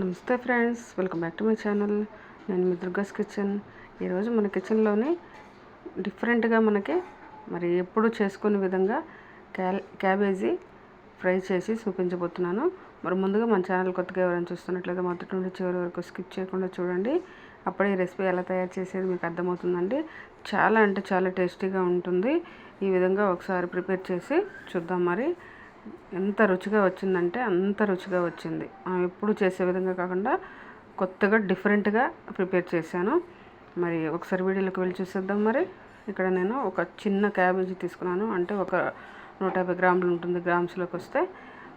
నమస్తే friends welcome back to my channel. నేను మీ దుర్గాస్ కిచెన్. ఈరోజు మన కిచెన్లోని డిఫరెంట్గా మనకి మరి ఎప్పుడు చేసుకునే విధంగా క్యా క్యాబేజీ ఫ్రై చేసి చూపించబోతున్నాను. మరి ముందుగా మన ఛానల్ కొత్తగా ఎవరైనా చూస్తున్నట్లయితే మొదటి నుండి చివరి వరకు స్కిప్ చేయకుండా చూడండి. అప్పుడే ఈ రెసిపీ ఎలా తయారు చేసేది మీకు అర్థమవుతుందండి. చాలా అంటే చాలా టేస్టీగా ఉంటుంది. ఈ విధంగా ఒకసారి ప్రిపేర్ చేసి చూద్దాం మరి. ఎంత రుచిగా వచ్చిందంటే అంత రుచిగా వచ్చింది. ఎప్పుడు చేసే విధంగా కాకుండా కొత్తగా డిఫరెంట్గా ప్రిపేర్ చేశాను. మరి ఒకసారి వీడియోలోకి వెళ్ళి చూసేద్దాం మరి. ఇక్కడ నేను ఒక చిన్న క్యాబేజీ తీసుకున్నాను. అంటే ఒక నూట యాభై గ్రాములు ఉంటుంది గ్రామ్స్లోకి వస్తే.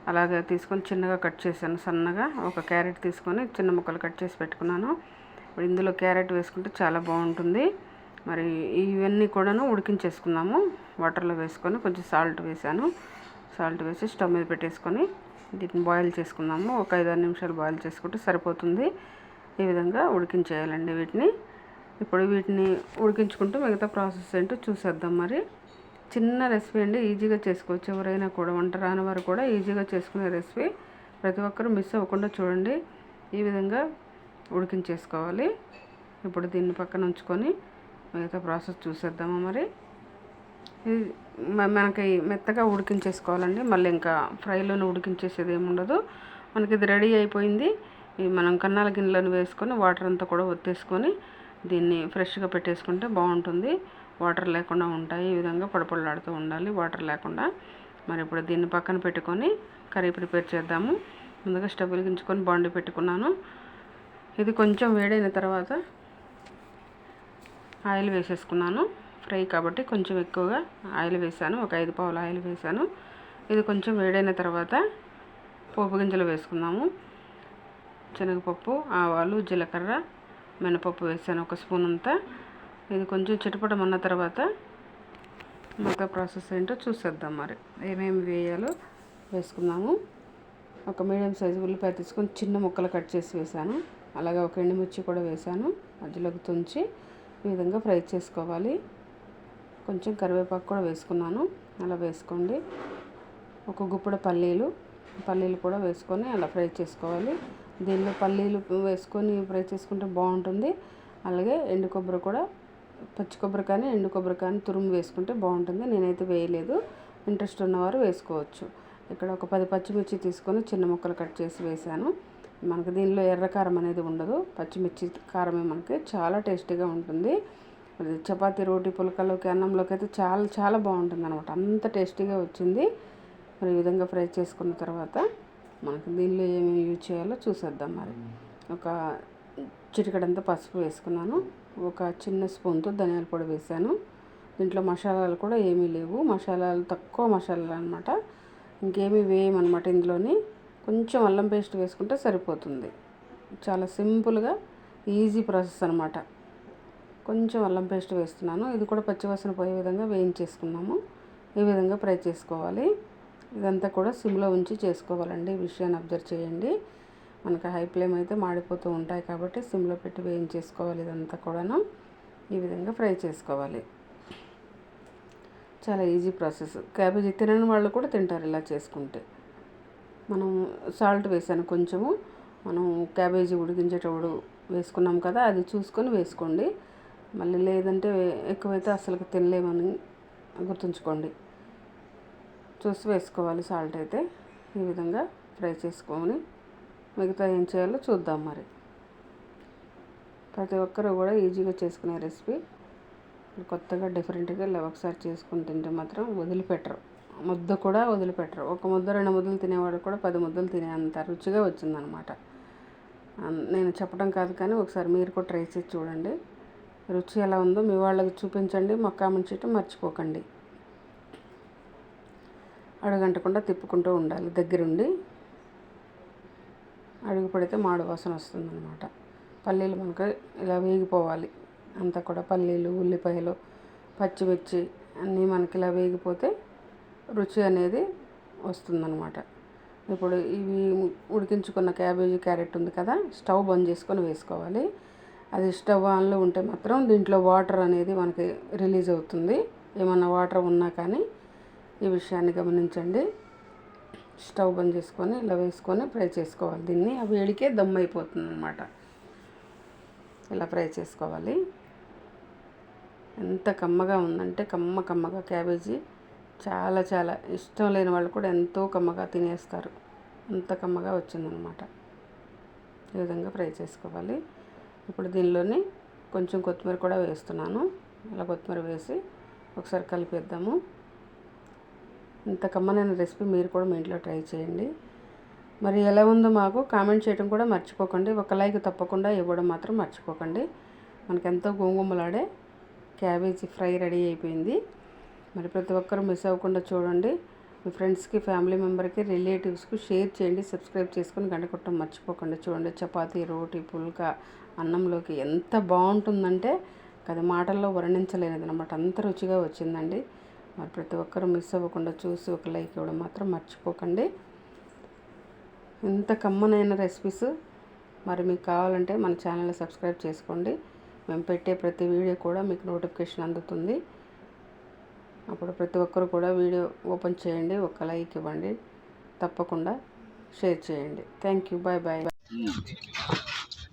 అలాగే తీసుకొని చిన్నగా కట్ చేశాను సన్నగా. ఒక క్యారెట్ తీసుకొని చిన్న ముక్కలు కట్ చేసి పెట్టుకున్నాను. ఇప్పుడు ఇందులో క్యారెట్ వేసుకుంటే చాలా బాగుంటుంది. మరి ఇవన్నీ కూడాను ఉడికించేసుకున్నాము. వాటర్లో వేసుకొని కొంచెం సాల్ట్ వేసాను సాల్ట్ వేసి స్టవ్ మీద పెట్టేసుకొని దీన్ని బాయిల్ చేసుకుందాము. ఒక ఐదు ఆరు నిమిషాలు బాయిల్ చేసుకుంటే సరిపోతుంది. ఈ విధంగా ఉడికించేయాలండి వీటిని. ఇప్పుడు వీటిని ఉడికించుకుంటూ మిగతా ప్రాసెస్ ఏంటో చూసేద్దాం మరి. చిన్న రెసిపీ అండి ఈజీగా చేసుకోవచ్చు. ఎవరైనా కూడా వంట రాని వారు కూడా ఈజీగా చేసుకునే రెసిపీ ప్రతి ఒక్కరూ మిస్ అవ్వకుండా చూడండి. ఈ విధంగా ఉడికించేసుకోవాలి. ఇప్పుడు దీన్ని పక్కన ఉంచుకొని మిగతా ప్రాసెస్ చూసేద్దామా మరి. మనకి మెత్తగా ఉడికించేసుకోవాలండి. మళ్ళీ ఇంకా ఫ్రైలోనే ఉడికించేసేది ఏమి ఉండదు. మనకి ఇది రెడీ అయిపోయింది. మనం కన్నాల గిన్నెలను వేసుకొని వాటర్ అంతా కూడా ఒత్తేసుకొని దీన్ని ఫ్రెష్గా పెట్టేసుకుంటే బాగుంటుంది. వాటర్ లేకుండా ఉంటాయి. ఈ విధంగా పొడపొడలాడుతూ ఉండాలి. వాటర్ లేకుండా. మరి ఇప్పుడు దీన్ని పక్కన పెట్టుకొని కర్రీ ప్రిపేర్ చేద్దాము. ముందుగా స్టవ్ వెలిగించుకొని బాండి పెట్టుకున్నాను. ఇది కొంచెం వేడైన తర్వాత ఆయిల్ వేసేసుకున్నాను. ఫ్రై కాబట్టి కొంచెం ఎక్కువగా ఆయిల్ వేసాను. ఒక ఐదు పావుల ఆయిల్ వేసాను. ఇది కొంచెం వేడైన తర్వాత పోపు గింజలు వేసుకుందాము. శనగపప్పు ఆవాలు జీలకర్ర మినపప్పు వేసాను ఒక స్పూన్ అంతా. ఇది కొంచెం చిటపటమన్న తర్వాత మొత్తం ప్రాసెస్ ఏంటో చూసేద్దాం మరి. ఏమేమి వేయాలో వేసుకుందాము. ఒక మీడియం సైజు ఉల్లిపాయ తీసుకొని చిన్న ముక్కలు కట్ చేసి వేసాను. అలాగే ఒక ఎండుమిర్చి కూడా వేసాను. మధ్యలోకి తుంచి ఈ విధంగా ఫ్రై చేసుకోవాలి. కొంచెం కరివేపాకు కూడా వేసుకున్నాను. అలా వేసుకోండి. ఒక గుప్పడ పల్లీలు పల్లీలు కూడా వేసుకొని అలా ఫ్రై చేసుకోవాలి. దీనిలో పల్లీలు వేసుకొని ఫ్రై చేసుకుంటే బాగుంటుంది. అలాగే ఎండు కొబ్బరి కూడా పచ్చి కొబ్బరి కానీ ఎండు కొబ్బరి కానీ తురుము వేసుకుంటే బాగుంటుంది. నేనైతే వేయలేదు. ఇంట్రెస్ట్ ఉన్నవారు వేసుకోవచ్చు. ఇక్కడ ఒక పది పచ్చిమిర్చి తీసుకొని చిన్న ముక్కలు కట్ చేసి వేసాను మనకు దీనిలో ఎర్ర కారం అనేది ఉండదు. పచ్చిమిర్చి కారమే మనకి చాలా టేస్టీగా ఉంటుంది. చపాతీ రోటీ పులకలోకి అన్నంలోకి అయితే చాలా చాలా బాగుంటుంది అనమాట అంత టేస్టీగా వచ్చింది. మరి ఈ విధంగా ఫ్రై చేసుకున్న తర్వాత మనకి దీనిలో ఏమేమి యూజ్ చేయాలో చూసేద్దాం మరి. ఒక చిటికడంతా పసుపు వేసుకున్నాను. ఒక చిన్న స్పూన్తో ధనియాల పొడి వేసాను. దీంట్లో మసాలాలు కూడా ఏమీ లేవు. మసాలాలు తక్కువ మసాలాలు అనమాట ఇంకేమీ వేయమన్నమాట ఇందులోని. కొంచెం అల్లం పేస్ట్ వేసుకుంటే సరిపోతుంది. చాలా సింపుల్గా ఈజీ ప్రాసెస్ అనమాట కొంచెం అల్లం పేస్ట్ వేస్తున్నాను. ఇది కూడా పచ్చివాసన పోయే విధంగా వేయించేసుకున్నాము. ఈ విధంగా ఫ్రై చేసుకోవాలి. ఇదంతా కూడా సిమ్లో ఉంచి చేసుకోవాలండి. ఈ విషయాన్ని అబ్జర్వ్ చేయండి. మనకి హై ఫ్లేమ్ అయితే మాడిపోతూ ఉంటాయి కాబట్టి సిమ్లో పెట్టి వేయించేసుకోవాలి ఇదంతా కూడాను. ఈ విధంగా ఫ్రై చేసుకోవాలి. చాలా ఈజీ ప్రాసెస్. క్యాబేజీ తినని వాళ్ళు కూడా తింటారు ఇలా చేసుకుంటే. మనం సాల్ట్ వేసాను కొంచెము. మనం క్యాబేజీ ఉడికించేటప్పుడు వేసుకున్నాం కదా అది చూసుకొని వేసుకోండి. మళ్ళీ లేదంటే ఎక్కువైతే అసలు తినలేమని గుర్తుంచుకోండి. చూసి వేసుకోవాలి సాల్ట్ అయితే. ఈ విధంగా ఫ్రై చేసుకొని మిగతా ఏం చేయాలో చూద్దాం మరి. ప్రతి ఒక్కరూ కూడా ఈజీగా చేసుకునే రెసిపీ. కొత్తగా డిఫరెంట్గా ఇలా ఒకసారి చేసుకుని తింటే మాత్రం వదిలిపెట్టరు. ముద్ద కూడా వదిలిపెట్టరు. ఒక ముద్ద రెండు ముద్దలు తినేవాడు కూడా పది ముద్దలు తినేంత రుచిగా వచ్చిందనమాట. నేను చెప్పడం కాదు కానీ ఒకసారి మీరు కూడా ట్రై చేసి చూడండి. రుచి ఎలా ఉందో మీ వాళ్ళకి చూపించండి మాకు కామెంట్ చేయటం మర్చిపోకండి. అడుగంటకుండా తిప్పుకుంటూ ఉండాలి దగ్గరుండి. అడుగు పడితే మాడు వాసన వస్తుందన్నమాట. పల్లీలు మనకు ఇలా వేగిపోవాలి. అంతా కూడా పల్లీలు ఉల్లిపాయలు పచ్చిమిర్చి అన్నీ మనకి ఇలా వేగిపోతే రుచి అనేది వస్తుందన్నమాట. ఇప్పుడు ఇవి ఉడికించుకున్న క్యాబేజీ క్యారెట్ ఉంది కదా స్టవ్ బంద్ చేసుకొని వేసుకోవాలి. అది స్టవ్ ఆన్లో ఉంటే మాత్రం దీంట్లో వాటర్ అనేది మనకి రిలీజ్ అవుతుంది. ఏమన్నా వాటర్ ఉన్నా కానీ ఈ విషయాన్ని గమనించండి. స్టవ్ బంద్ చేసుకొని ఇలా వేసుకొని ఫ్రై చేసుకోవాలి. దీన్ని ఆ వేడికే దమ్ అయిపోతుంది అనమాట ఇలా ఫ్రై చేసుకోవాలి. ఎంత కమ్మగా ఉందంటే కమ్మ కమ్మగా క్యాబేజీ చాలా చాలా ఇష్టం లేని వాళ్ళు కూడా ఎంతో కమ్మగా తినేస్తారు. అంత కమ్మగా వచ్చిందనమాట ఈ విధంగా ఫ్రై చేసుకోవాలి. ఇప్పుడు దీనిలోని కొంచెం కొత్తిమీర కూడా వేస్తున్నాను. అలా కొత్తిమీర వేసి ఒకసారి కలిపేద్దాము. ఇంత కమ్మనైన రెసిపీ మీరు కూడా మీ ఇంట్లో ట్రై చేయండి. మరి ఎలా ఉందో మాకు కామెంట్ చేయడం కూడా మర్చిపోకండి. ఒక లైక్ తప్పకుండా ఇవ్వడం మాత్రం మర్చిపోకండి. మనకి ఎంతో క్యాబేజీ ఫ్రై రెడీ అయిపోయింది. మరి ప్రతి ఒక్కరు మిస్ అవ్వకుండా చూడండి. మీ ఫ్రెండ్స్కి ఫ్యామిలీ మెంబర్కి రిలేటివ్స్కి షేర్ చేయండి సబ్స్క్రైబ్ చేసుకొని గంట కొట్టడం మర్చిపోకండి. చూడండి చపాతీ రోటీ పుల్కా అన్నంలోకి ఎంత బాగుంటుందంటే అది మాటల్లో వర్ణించలేనిది అనమాట అంత రుచిగా వచ్చిందండి. మరి ప్రతి ఒక్కరూ మిస్ అవ్వకుండా చూసి ఒక లైక్ ఇవ్వడం మాత్రం మర్చిపోకండి. ఇంత కమ్మనైన రెసిపీస్ మరి మీకు కావాలంటే మన ఛానల్ని సబ్స్క్రైబ్ చేసుకోండి. మేము పెట్టే ప్రతి వీడియో కూడా మీకు నోటిఫికేషన్ అందుతుంది. అప్పుడు ప్రతి ఒక్కరు కూడా వీడియో ఓపెన్ చేయండి ఒక లైక్ ఇవ్వండి తప్పకుండా షేర్ చేయండి. Thank you bye bye